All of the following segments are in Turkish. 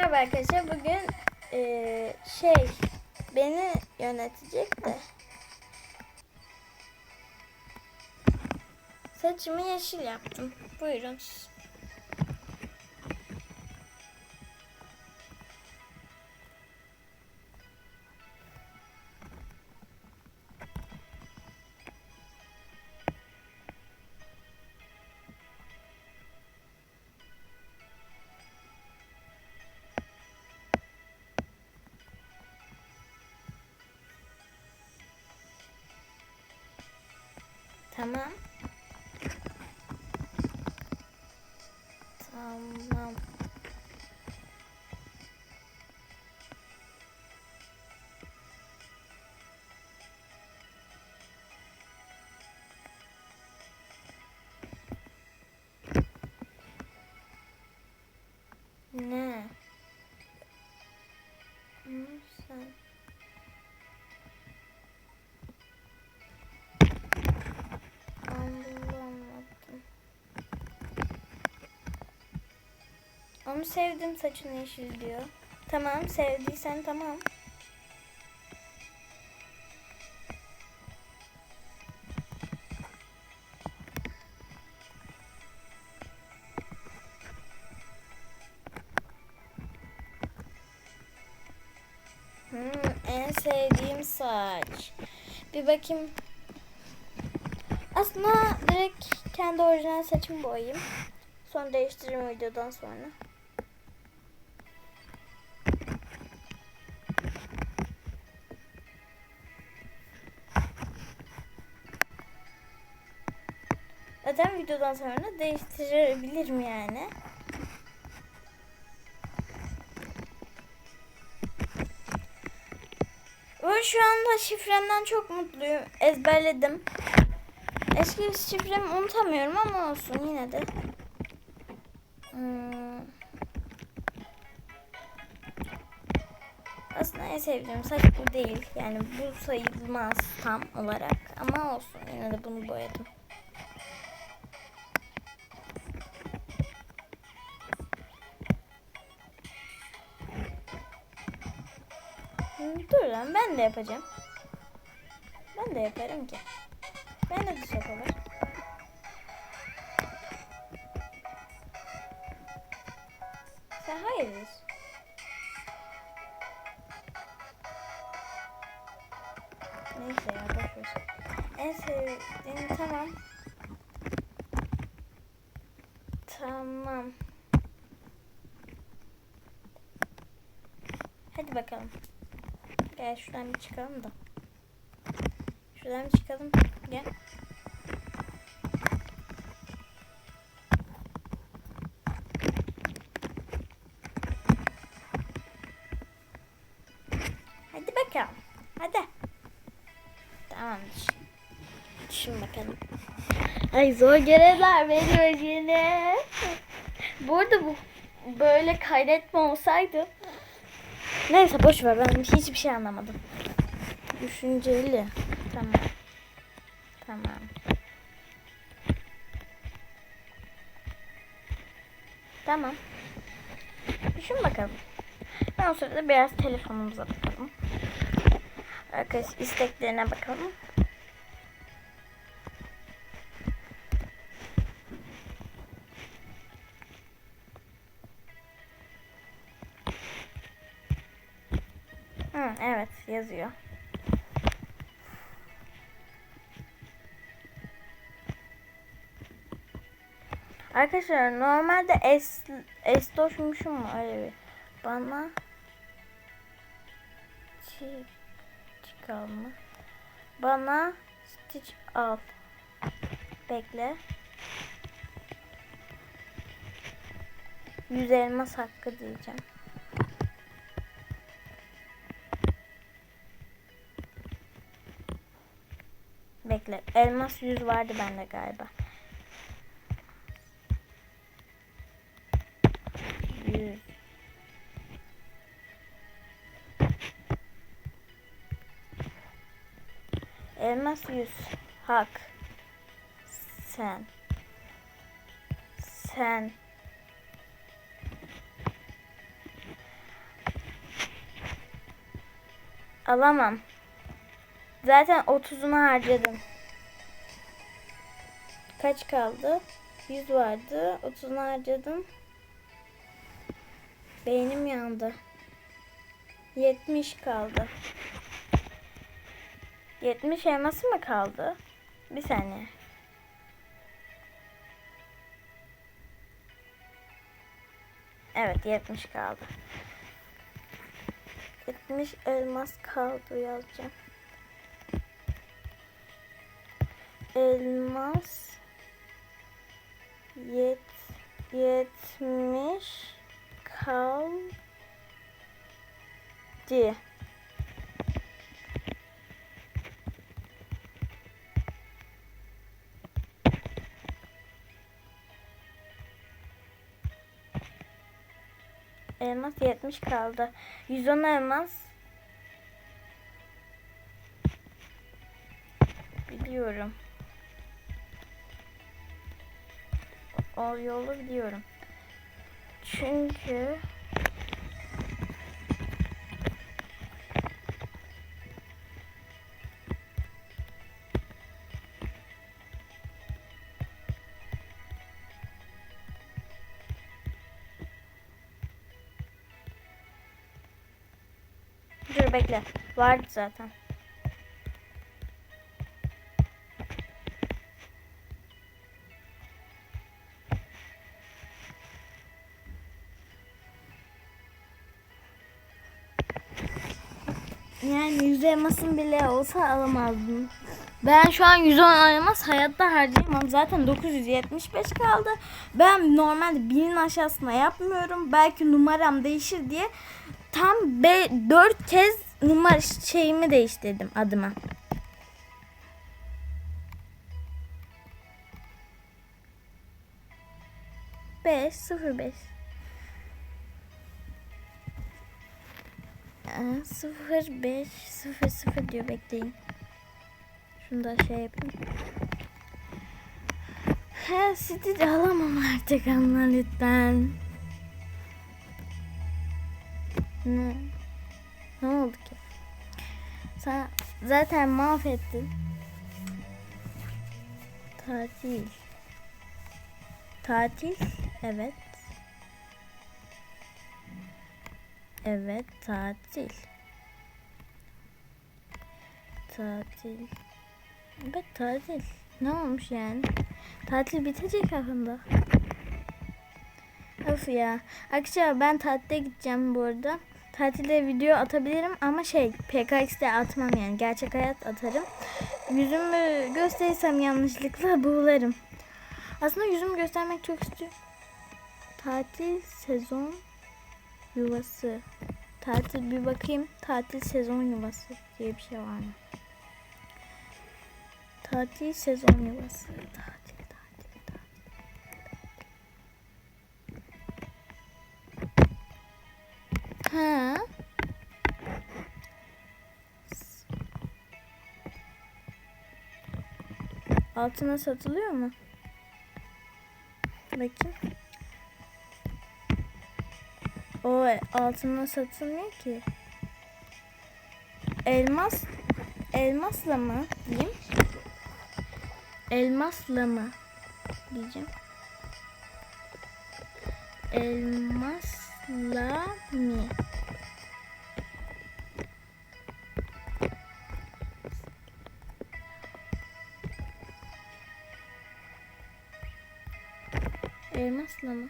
Merhaba arkadaşlar. Bugün eee, şey beni yönetecek de. Saçımı yeşil yaptım. Buyurun. Tamam. Onu sevdim saçını yeşil diyor. Tamam sevdiysen tamam. Hmm, en sevdiğim saç. Bir bakayım. Aslında direkt kendi orijinal saçımı boyayayım. Sonra değiştiririm videodan sonra. Zaten videodan sonra değiştirebilirim yani. Ve şu anda şifremden çok mutluyum. Ezberledim. Eski şifremi unutamıyorum ama olsun yine de. Hmm. Aslında en sevdiğim saç bu değil. Yani bu sayılmaz tam olarak. Ama olsun yine de bunu boyadım. Dur lan ben de yapacağım. Ben de yaparım ki. Ben de dış yapalım. Sen hayırdır? Neyse ya boş ver. En sevdiğim tamam. Tamam. Hadi bakalım. Gel şuradan bir çıkalım da. Şuradan bir çıkalım. Gel. Hadi bakalım. Hadi. Tamamdır. Düşün bakalım. Ay zor görevler veriyor yine. Bu arada bu böyle kaydetme olsaydı. Neyse boş ver ben hiçbir şey anlamadım. Düşünceli. Tamam. Tamam. Tamam. Düşün bakalım. Ben o sırada biraz telefonumuza bakalım. Arkadaş isteklerine bakalım. Hı, evet yazıyor. Arkadaşlar normalde es estoşmuşum mu öyle bir. Bana çi çıkal mı? Bana stitch al. Bekle. Yüz elmas hakkı diyeceğim. Kesinlikle. Elmas yüz vardı bende galiba. Yüz. Elmas yüz. Hak. Sen. Sen. Alamam. Zaten 30'unu harcadım. Kaç kaldı? 100 vardı. 30'unu harcadım. Beynim yandı. 70 kaldı. 70 elması mı kaldı? Bir saniye. Evet 70 kaldı. 70 elmas kaldı yazacağım. Elmas yet, 70 kaldı. Elmas 70 kaldı. 110 elmas. Biliyorum. O yolu biliyorum. Çünkü Dur bekle. Vardı zaten. Yani yüz elmasın bile olsa alamazdım. Ben şu an 110 elmas hayatta harcayamam. Zaten 975 kaldı. Ben normalde binin aşağısına yapmıyorum. Belki numaram değişir diye tam 4 kez numara şeyimi değiştirdim adıma. Beş, sıfır beş. Ee, Sıfır beş, sıfır sıfır diyor bekleyin. Şunu da şey yapayım. He, City alamam artık ama lütfen. Ne? Ne oldu ki? Sen zaten mahvettin. Tatil. Tatil. Evet. Evet, tatil. Tatil. Evet, tatil. Ne olmuş yani? Tatil bitecek yakında. Of ya. Arkadaşlar ben tatile gideceğim bu arada. Tatilde video atabilirim ama şey PKX'de atmam yani. Gerçek hayat atarım. Yüzümü gösterirsem yanlışlıkla buğularım. Aslında yüzümü göstermek çok istiyorum. Tatil sezon yuvası. Tatil bir bakayım. Tatil sezon yuvası diye bir şey var mı? Tatil sezon yuvası. Tatil, tatil, tatil. Ha? Altına satılıyor mu? Bakayım. O altına satılmıyor ki. Elmas elmasla mı diyeyim? Elmasla mı diyeceğim. Elmasla mı? Elmasla mı?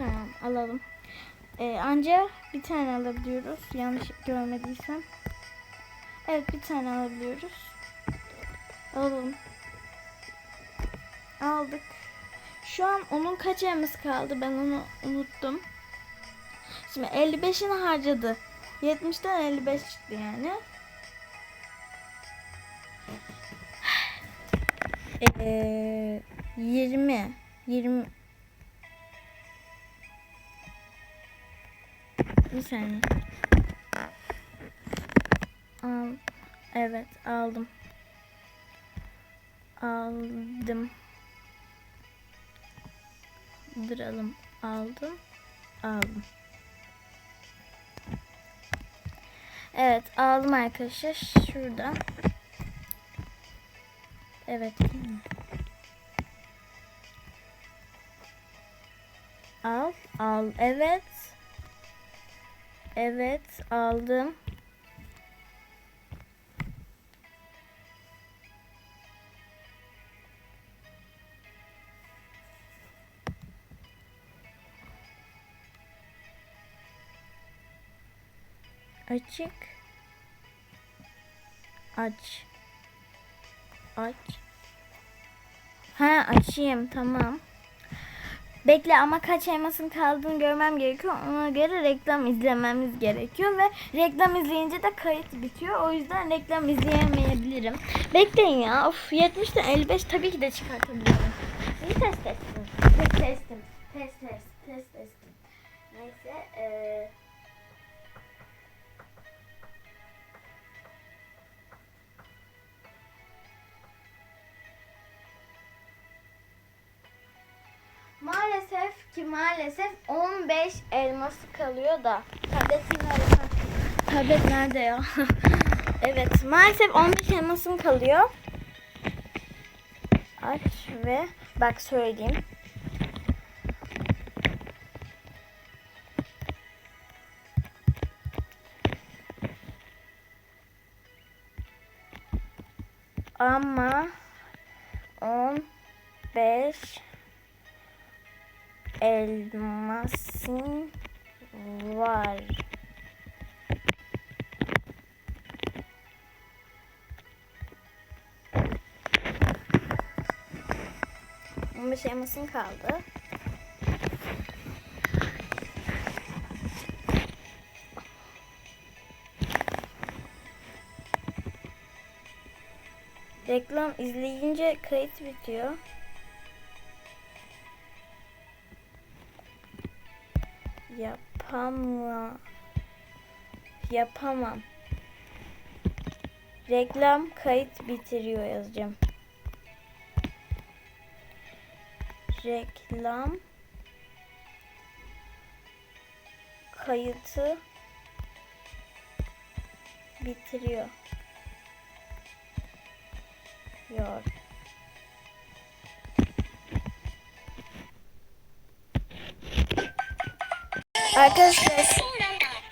Tamam alalım. Ee, anca bir tane alabiliyoruz. Yanlış görmediysem. Evet bir tane alabiliyoruz. Alalım. Aldık. Şu an onun kaç elimiz kaldı? Ben onu unuttum. Şimdi 55'ini harcadı. 70'ten 55 çıktı yani. Ee, 20 20 Bir saniye. Al. Evet aldım. Aldım. Duralım. Aldım. Aldım. Evet aldım arkadaşlar. Şurada. Evet. Al. Al. Evet. Evet. Aldım. Açık. Aç. Aç. Ha açayım tamam. Bekle ama kaç elmasın kaldığını görmem gerekiyor. Ona göre reklam izlememiz gerekiyor ve reklam izleyince de kayıt bitiyor. O yüzden reklam izleyemeyebilirim. Bekleyin ya. Of 70'ten 55 tabii ki de çıkartabilirim. İyi test ettim. Test testim. Test test. Ki maalesef 15 elması kalıyor da. Tabletim nerede? Tablet nerede ya? evet maalesef 15 elmasım kalıyor. Aç ve bak söyleyeyim. Ama 15 elmasın var. On beş elmasın kaldı. Reklam izleyince kayıt bitiyor. Yapamam. Yapamam. Reklam kayıt bitiriyor yazacağım. Reklam kayıtı bitiriyor. Yor. Uh, Arkadaşlar